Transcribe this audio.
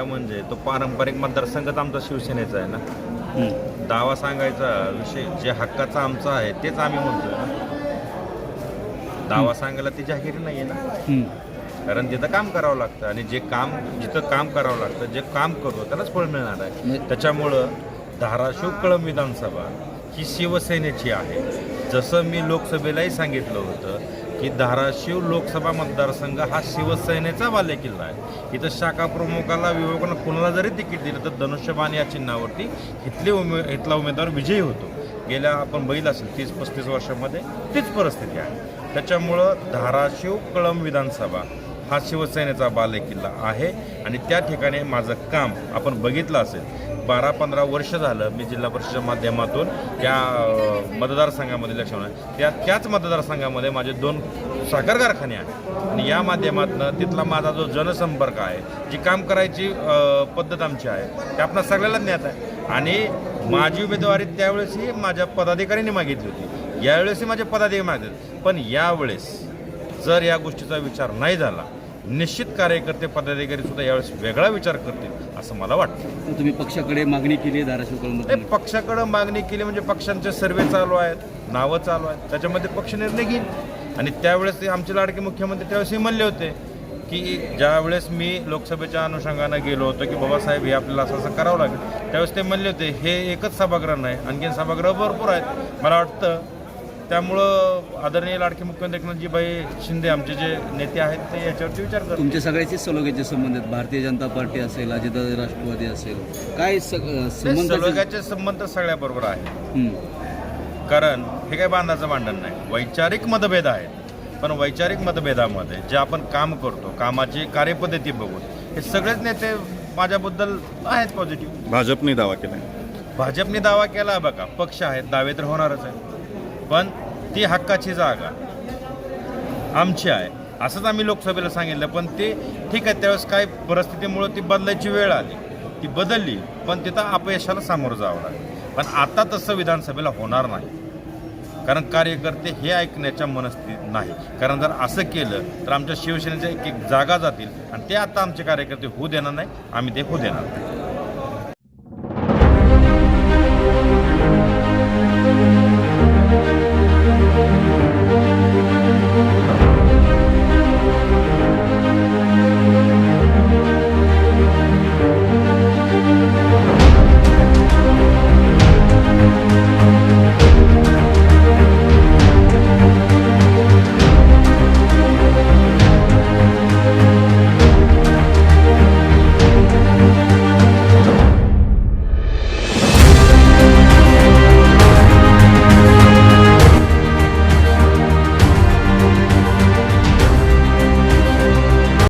सांगता म्हणजे तो पारंपरिक मतदारसंघच आमचा शिवसेनेचा आहे ना. दावा सांगायचा विषय जे हक्काचा आमचा आहे तेच आम्ही म्हणतोय ना दावा सांगायला ती जाहिरी नाही आहे ना. कारण तिथं काम करावं लागतं आणि जे काम जिथं काम करावं लागतं जे काम करतो त्यालाच फळ मिळणार आहे नाही. त्याच्यामुळं धाराशिव कळंब विधानसभा ही शिवसेनेची आहे जसं मी लोकसभेलाही सांगितलं होतं की धाराशिव लोकसभा मतदारसंघ हा शिवसेनेचा बालेकिल्ला आहे. इथं शाखा प्रमुखाला विभागाला कुणाला जरी तिकीट दिलं तर धनुष्यबाण या चिन्हावरती इथली उमे इथला उमेदवार विजयी होतो. गेल्या आपण बघितलं असेल तीस पस्तीस वर्षामध्ये तीच परिस्थिती आहे. त्याच्यामुळं धाराशिव कळम विधानसभा हा शिवसेनेचा बालेकिल्ला आहे. आणि त्या ठिकाणी माझं काम आपण बघितलं असेल बारा पंधरा वर्ष झालं मी जिल्हा परिषदेच्या माध्यमातून त्या मतदारसंघामध्ये लक्ष त्या त्याच मतदारसंघामध्ये माझे दोन साखर कारखाने आहेत. आणि या माध्यमातून तिथला माझा जो जनसंपर्क आहे जी काम करायची पद्धत आमची आहे ते आपणा सगळ्याला ज्ञात आहे. आणि माझी उमेदवारी त्यावेळेसही माझ्या पदाधिकाऱ्यांनी मागितली होती. यावेळेसही माझे पदाधिकारी मागितले पण यावेळेस जर या गोष्टीचा विचार नाही झाला निश्चित कार्यकर्ते पदाधिकारी सुद्धा यावेळेस वेगळा विचार करतील असं मला वाटतं. तुम्ही पक्षाकडे मागणी केली आहे धाराशिव कळममध्ये पक्षाकडं मागणी केली म्हणजे पक्षांचे सर्वे चालू आहेत नावं चालू आहेत त्याच्यामध्ये पक्ष निर्णय घेईल. आणि त्यावेळेस ते आमचे लाडके मुख्यमंत्री त्यावेळेस हे म्हणले होते की ज्यावेळेस मी लोकसभेच्या अनुषंगानं गेलो होतो की बाबासाहेब हे आपल्याला असं असं करावं लागेल त्यावेळेस ते म्हणले होते हे एकच सभागृह नाही आणखीन सभागृह भरपूर आहेत. मला वाटतं त्यामुळं आदरणीय लाडके मुख्यमंत्री एकनाथजीभाई शिंदे आमचे जे नेते आहेत ते याच्यावरती विचार करतात. तुमचे सगळ्याचे सलोख्याचे संबंध आहेत. भारतीय जनता पार्टी असेल अजितदादा राष्ट्रवादी असेल. काय संबंध सलोख्याचे संबंध सगळ्याबरोबर आहे. कारण हे काय बांधाचं भांडण नाही. वैचारिक मतभेद आहेत पण वैचारिक मतभेदामध्ये जे आपण काम करतो कामाची कार्यपद्धती बघून हे सगळेच नेते माझ्याबद्दल आहेत पॉझिटिव्ह भाजपने दावा केलाय भाजपने दावा केला बघा पक्ष आहेत दावे तर होणारच आहे पण ती हक्काची जागा. आमची आहे. असंच आम्ही लोकसभेला सांगितलं पण ते ठीक आहे त्यावेळेस काय परिस्थितीमुळं ती बदलायची वेळ आली. ती बदलली पण तिथं अपयशाला सामोरं जावं लागलं. पण आता तसं विधानसभेला होणार नाही. कारण कार्यकर्ते हे ऐकण्याच्या मनस्थितीत नाही. कारण जर असं केलं तर आमच्या शिवसेनेच्या एक एक जागा जातील आणि ते आता आमचे कार्यकर्ते होऊ देणार नाही आम्ही ते होऊ देणार नाही.